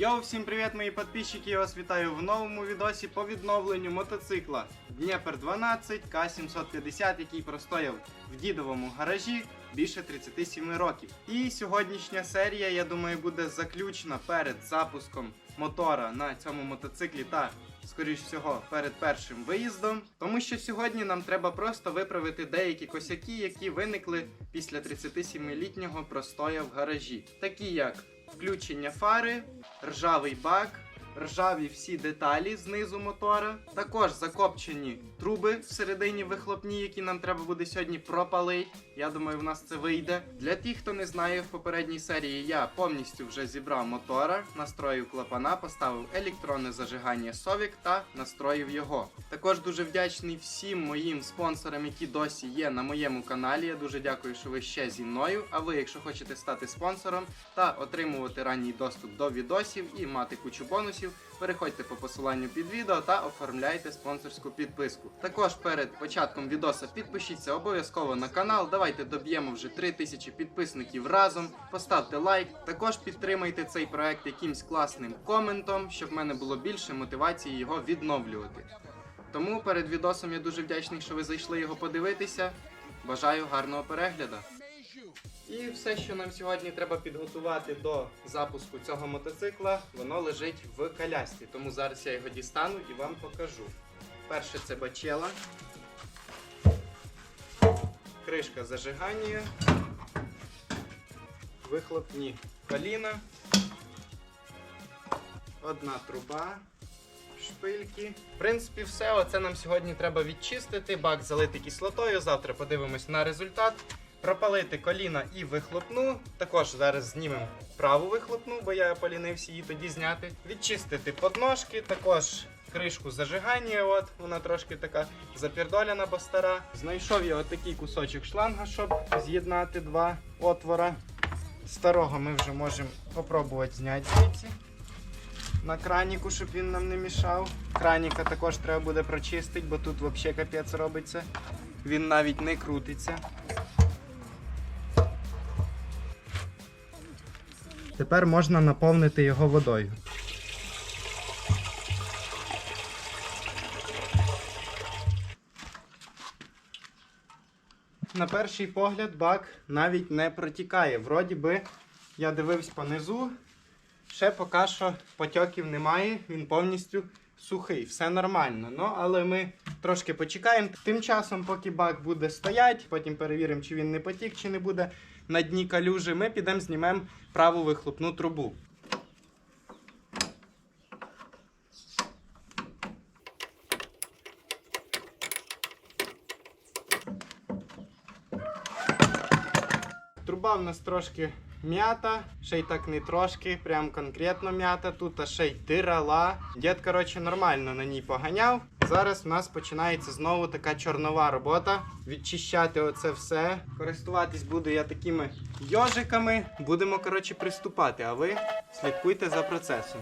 Йоу, всім привіт, мої підписчики! Я вас вітаю в новому відосі по відновленню мотоцикла Дніпер 12 К750, який простояв в дідовому гаражі більше 37 років. І сьогоднішня серія, я думаю, буде заключна перед запуском мотора на цьому мотоциклі та, скоріш всього, перед першим виїздом. Тому що сьогодні нам треба просто виправити деякі косяки, які виникли після 37-літнього простоя в гаражі, такі як включення фари, ржавий бак, ржаві всі деталі знизу мотора, також закопчені труби всередині вихлопні, які нам треба буде сьогодні пропалити. Я думаю, в нас це вийде. Для тих, хто не знає, в попередній серії я повністю вже зібрав мотора, настроїв клапана, поставив електронне зажигання Совік та настроїв його. Також дуже вдячний всім моїм спонсорам, які досі є на моєму каналі. Я дуже дякую, що ви ще зі мною. А ви, якщо хочете стати спонсором та отримувати ранній доступ до відосів і мати кучу бонусів, переходьте по посиланню під відео та оформляйте спонсорську підписку. Також перед початком відоса підпишіться обов'язково на канал. Давайте доб'ємо вже 3000 підписників разом. Поставте лайк. Також підтримайте цей проект якимсь класним коментом, щоб в мене було більше мотивації його відновлювати. Тому перед відосом я дуже вдячний, що ви зайшли його подивитися. Бажаю гарного перегляду. І все, що нам сьогодні треба підготувати до запуску цього мотоцикла, воно лежить в колясці. Тому зараз я його дістану і вам покажу. Перше це бачела, кришка зажигання, вихлопні коліна, одна труба, шпильки. В принципі, все. Оце нам сьогодні треба відчистити, бак залити кислотою. Завтра подивимось на результат. Пропалити коліна і вихлопну. Також зараз знімемо праву вихлопну, бо я полінився її тоді зняти. Відчистити подножки, також кришку зажигання. От вона трошки така запірдоляна, бо стара. Знайшов я отакий кусочок шланга, щоб з'єднати два отвора. Старого ми вже можемо попробувати зняти звідси. На краніку, щоб він нам не мішав. Краніка також треба буде прочистити, бо тут взагалі капець робиться. Він навіть не крутиться. Тепер можна наповнити його водою. На перший погляд бак навіть не протікає. Вроді би, я дивився понизу, ще поки що потьоків немає, він повністю сухий, все нормально. Ну, але ми трошки почекаємо. Тим часом, поки бак буде стоять, потім перевіримо, чи він не потік, чи не буде на дні калюжі, ми підемо знімемо праву вихлопну трубу. Труба в нас трошки м'ята, ще й так не трошки, прям конкретно м'ята. Тут а ще й тирала. Дід, коротше, нормально на ній поганяв. Зараз в нас починається знову така чорнова робота. Відчищати оце все. Користуватись буду я такими йожиками. Будемо, коротше, приступати, а ви слідкуйте за процесом.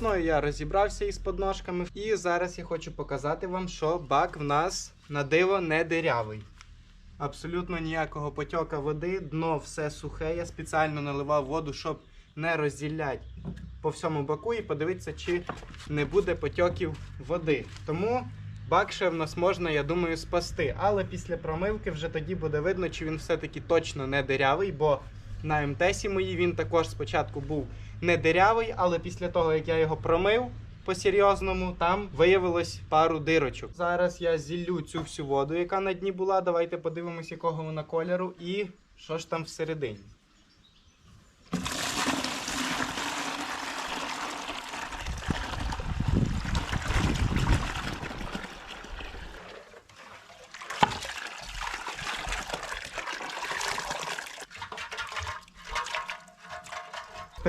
Так, я розібрався із подножками. І зараз я хочу показати вам, що бак в нас на диво не дирявий. Абсолютно ніякого потьока води, дно все сухе. Я спеціально наливав воду, щоб не розділять по всьому баку і подивитися, чи не буде потьоків води. Тому бак ще в нас можна, я думаю, спасти. Але після промивки вже тоді буде видно, чи він все-таки точно не дирявий, бо на МТСі моїй він також спочатку був не дирявий, але після того, як я його промив по-серйозному, там виявилось пару дирочок. Зараз я зіллю цю всю воду, яка на дні була. Давайте подивимось, якого вона кольору і що ж там всередині.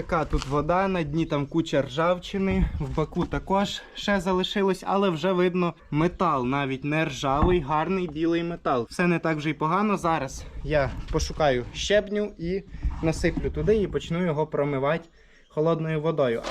Така тут вода, на дні там куча ржавчини, в баку також ще залишилось, але вже видно метал, навіть не ржавий, гарний білий метал. Все не так вже й погано. Зараз я пошукаю щебню і насиплю туди і почну його промивати холодною водою.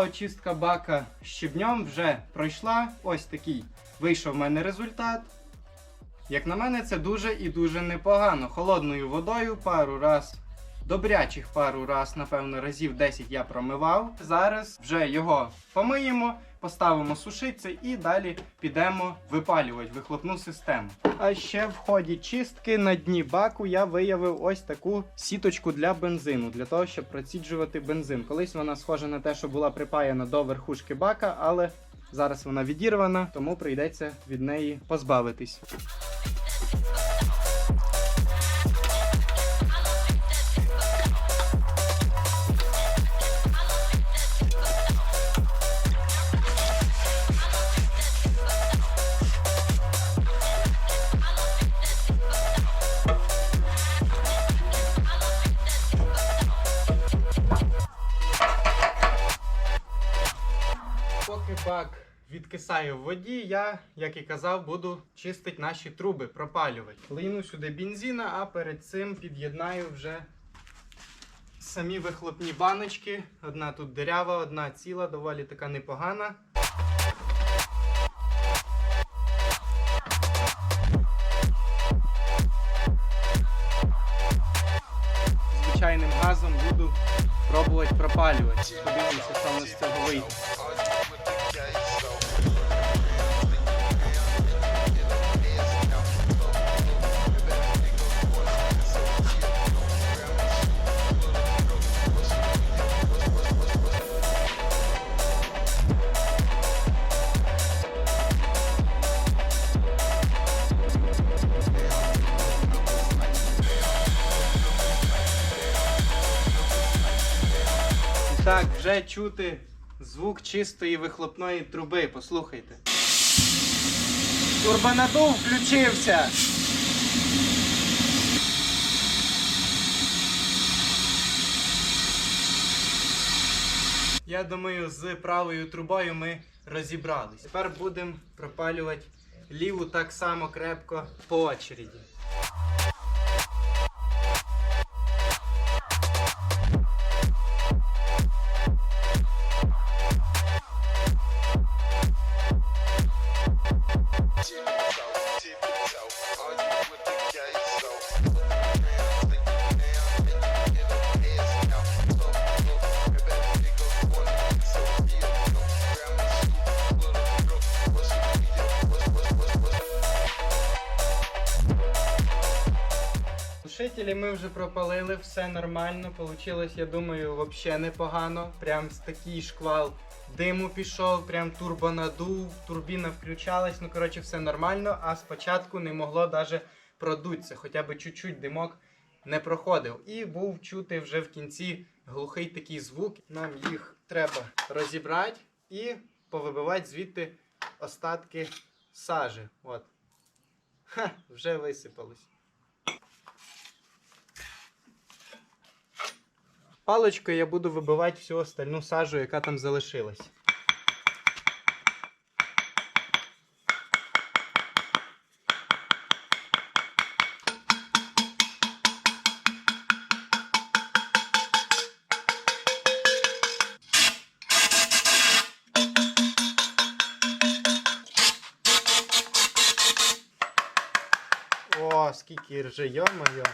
Очистка бака щебнем вже пройшла. Ось такий вийшов в мене результат. Як на мене, це дуже і дуже непогано. Холодною водою пару раз, добрячих пару раз, напевно, разів 10 я промивав. Зараз вже його помиємо, поставимо сушитися і далі підемо випалювати вихлопну систему. А ще в ході чистки на дні баку я виявив ось таку сіточку для бензину, для того, щоб проціджувати бензин. Колись вона схожа на те, що була припаяна до верхушки бака, але зараз вона відірвана, тому прийдеться від неї позбавитись. Бак відкисає в воді, я, як і казав, буду чистити наші труби, пропалювати. Лийну сюди бензина, а перед цим під'єднаю вже самі вихлопні баночки. Одна тут дирява, одна ціла, доволі така непогана. Звичайним газом буду пробувати пропалювати. Подивимося, що в з цього вийде. Вже чути звук чистої вихлопної труби. Послухайте. Турбонадув включився. Я думаю, з правою трубою ми розібрались. Тепер будемо пропалювати ліву так само крепко по очереді. Все нормально. Получилось, я думаю, взагалі непогано. Прям з такий шквал диму пішов, прям турбо надув, турбіна включалась. Ну, коротше, все нормально, а спочатку не могло навіть продуться, хоча б чуть-чуть димок не проходив. І був чути вже в кінці глухий такий звук. Нам їх треба розібрати і повибивати звідти остатки сажі. От. Ха, вже висипалось. Паличкою я буду вибивати всю остальну сажу, яка там залишилась. О, скільки рже, йо-моє.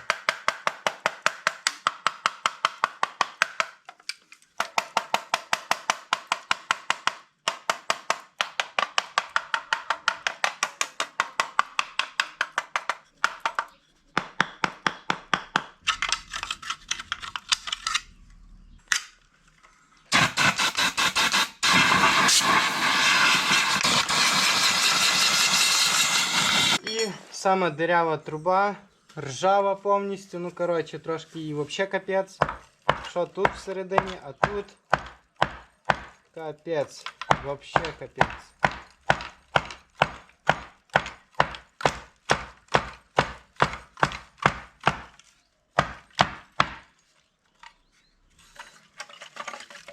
І саме дирява труба, ржава повністю. Ну, коротше, трошки її взагалі капець. Що тут всередині, а тут капець. Взагалі капець.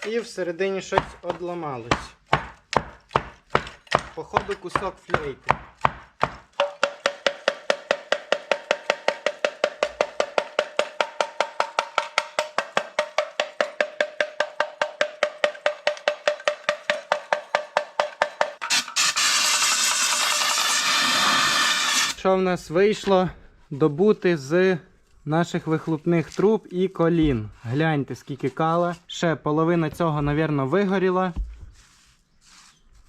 І всередині щось одламалось. Походу кусок флейти. Що в нас вийшло добути з наших вихлопних труб і колін. Гляньте, скільки кала. Ще половина цього, напевно, вигоріла.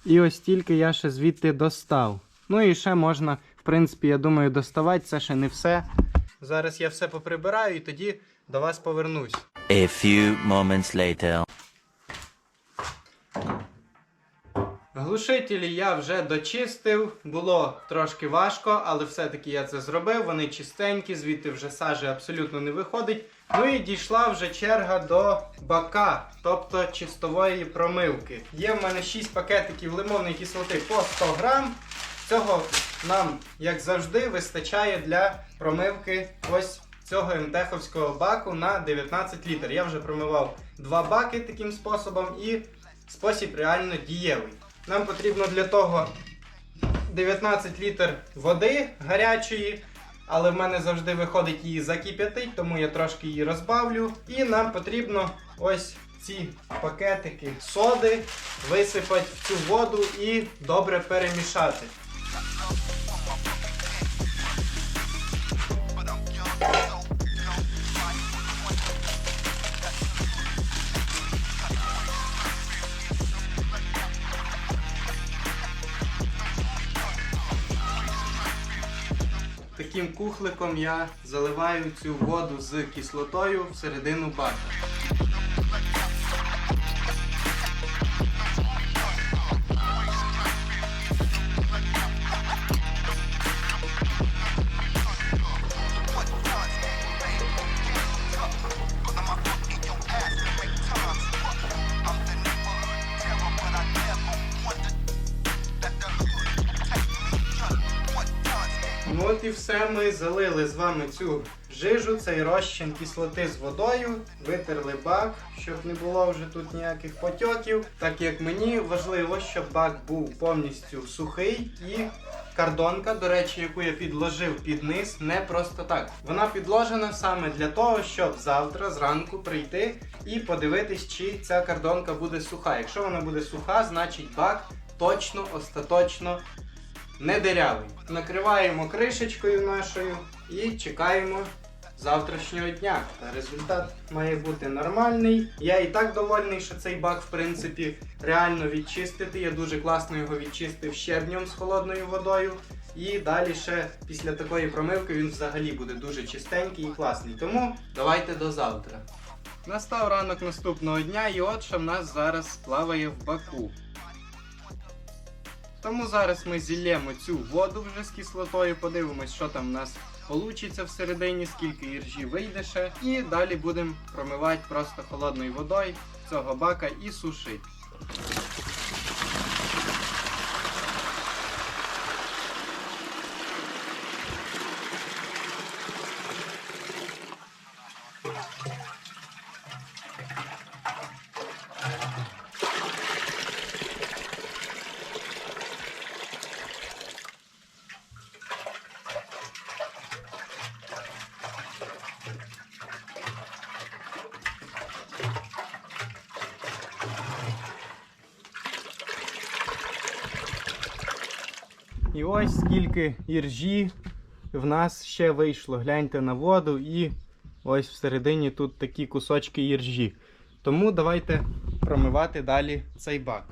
І ось тільки я ще звідти достав. Ну і ще можна, в принципі, я думаю, доставати. Це ще не все. Зараз я все поприбираю і тоді до вас повернусь. A few moments later. Глушителі я вже дочистив. Було трошки важко, але все-таки я це зробив. Вони чистенькі, звідти вже сажі абсолютно не виходить. Ну і дійшла вже черга до бака, тобто чистової промивки. Є в мене 6 пакетиків лимонної кислоти по 100 грам. Цього нам, як завжди, вистачає для промивки ось цього МТХовського баку на 19 літр. Я вже промивав два баки таким способом і спосіб реально дієвий. Нам потрібно для того 19 літр води гарячої, але в мене завжди виходить її закип'ятить, тому я трошки її розбавлю. І нам потрібно ось ці пакетики соди висипати в цю воду і добре перемішати. Таким кухликом я заливаю цю воду з кислотою всередину бака. І все, ми залили з вами цю жижу, цей розчин кислоти з водою, витерли бак, щоб не було вже тут ніяких потьоків. Так як мені важливо, щоб бак був повністю сухий і кардонка, до речі, яку я підложив під низ, не просто так. Вона підложена саме для того, щоб завтра зранку прийти і подивитись, чи ця кардонка буде суха. Якщо вона буде суха, значить бак точно, остаточно не дирявий. Накриваємо кришечкою нашою і чекаємо завтрашнього дня. Та результат має бути нормальний. Я і так довольний, що цей бак, в принципі, реально відчистити. Я дуже класно його відчистив щебнем з холодною водою. І далі ще після такої промивки він взагалі буде дуже чистенький і класний. Тому давайте до завтра. Настав ранок наступного дня, і от що в нас зараз плаває в баку. Тому зараз ми зілємо цю воду вже з кислотою, подивимось, що там в нас вийде всередині, скільки іржі вийде ще. І далі будемо промивати просто холодною водою цього бака і сушити. Ось скільки іржі в нас ще вийшло. Гляньте на воду і ось всередині тут такі кусочки іржі. Тому давайте промивати далі цей бак.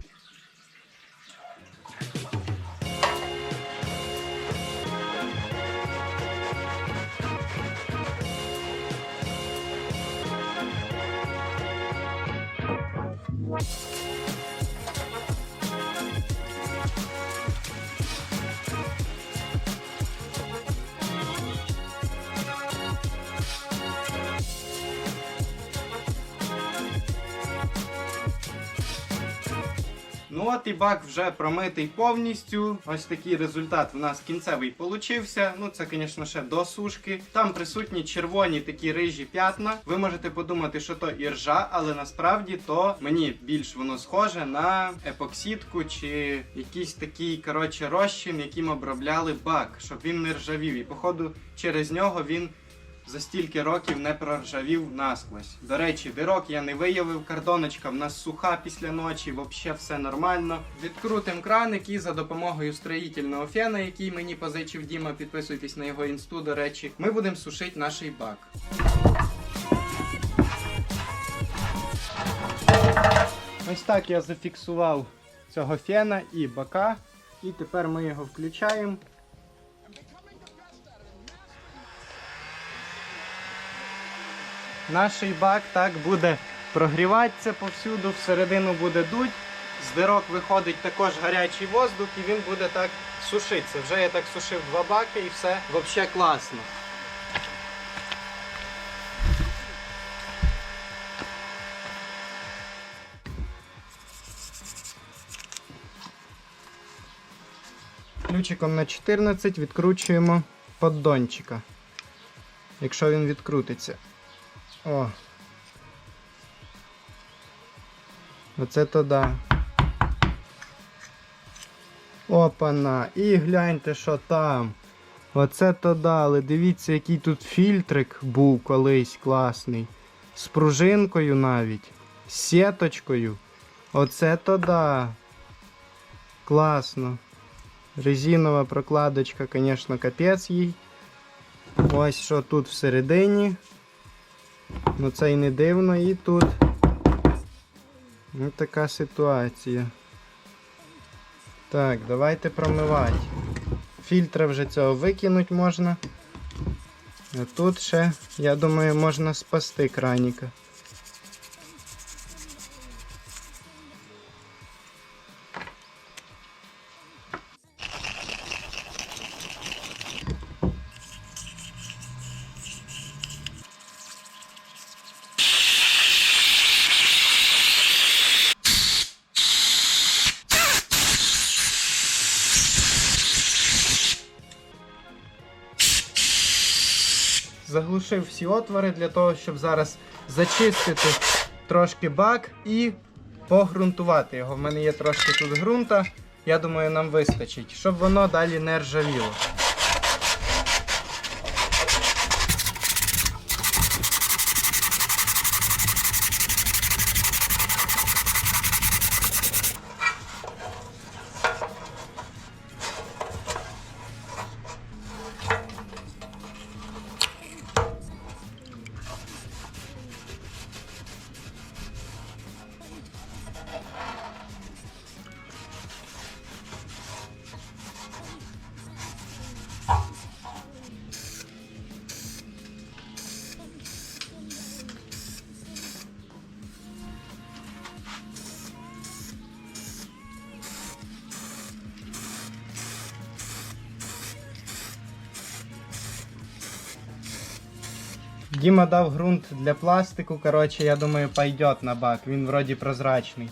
Ну от і бак вже промитий повністю. Ось такий результат в нас кінцевий получився. Ну це, звісно, ще до сушки. Там присутні червоні такі рижі п'ятна. Ви можете подумати, що то іржа, але насправді то мені більш воно схоже на епоксидку чи якийсь такий коротше розчин, яким обробляли бак, щоб він не ржавів. І походу через нього він за стільки років не проржавів насквозь. До речі, дирок я не виявив, кардоночка в нас суха після ночі, взагалі все нормально. Відкрутим краник і за допомогою строїтельного фена, який мені позичив Діма, підписуйтесь на його інсту, до речі, ми будемо сушити наш бак. Ось так я зафіксував цього фена і бака. І тепер ми його включаємо. Наш бак так буде прогріватися повсюду, всередину буде дуть. З дирок виходить також гарячий воздух і він буде так сушитися. Вже я так сушив два баки і все взагалі класно. Ключиком на 14 відкручуємо поддончика, якщо він відкрутиться. О. Оце то да. Опана. І гляньте, що там. Оце то да. Але дивіться, який тут фільтрик був колись класний. З пружинкою навіть. З сіточкою. Оце то да. Класно. Резинова прокладочка, звісно, капець їй. Ось що тут всередині. Ну це і не дивно, і тут ну, така ситуація. Так, давайте промивати. Фільтра вже цього викинути можна. А тут ще, я думаю, можна спасти краніка. Заглушив всі отвори для того, щоб зараз зачистити трошки бак і погрунтувати його. В мене є трошки тут ґрунта. Я думаю, нам вистачить, щоб воно далі не ржавіло. Діма дав ґрунт для пластику, коротше, я думаю, пойдет на бак. Він вроді прозрачний.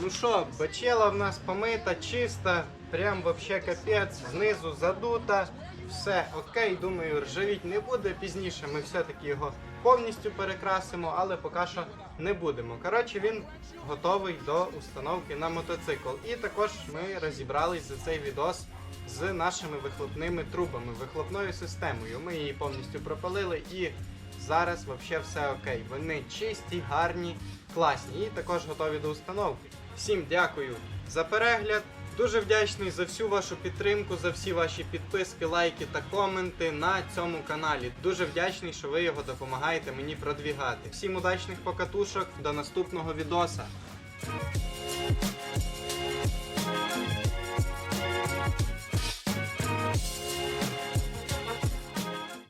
Ну що, бачела в нас помита, чиста, прям вообще капець, знизу задута. Все окей, думаю, ржавіть не буде. Пізніше ми все-таки його повністю перекрасимо, але поки що не будемо. Коротше, він готовий до установки на мотоцикл. І також ми розібрались за цей відос з нашими вихлопними трубами, вихлопною системою. Ми її повністю пропалили і зараз взагалі все окей. Вони чисті, гарні, класні і також готові до установки. Всім дякую за перегляд. Дуже вдячний за всю вашу підтримку, за всі ваші підписки, лайки та коменти на цьому каналі. Дуже вдячний, що ви його допомагаєте мені продвігати. Всім удачних покатушок, до наступного відоса.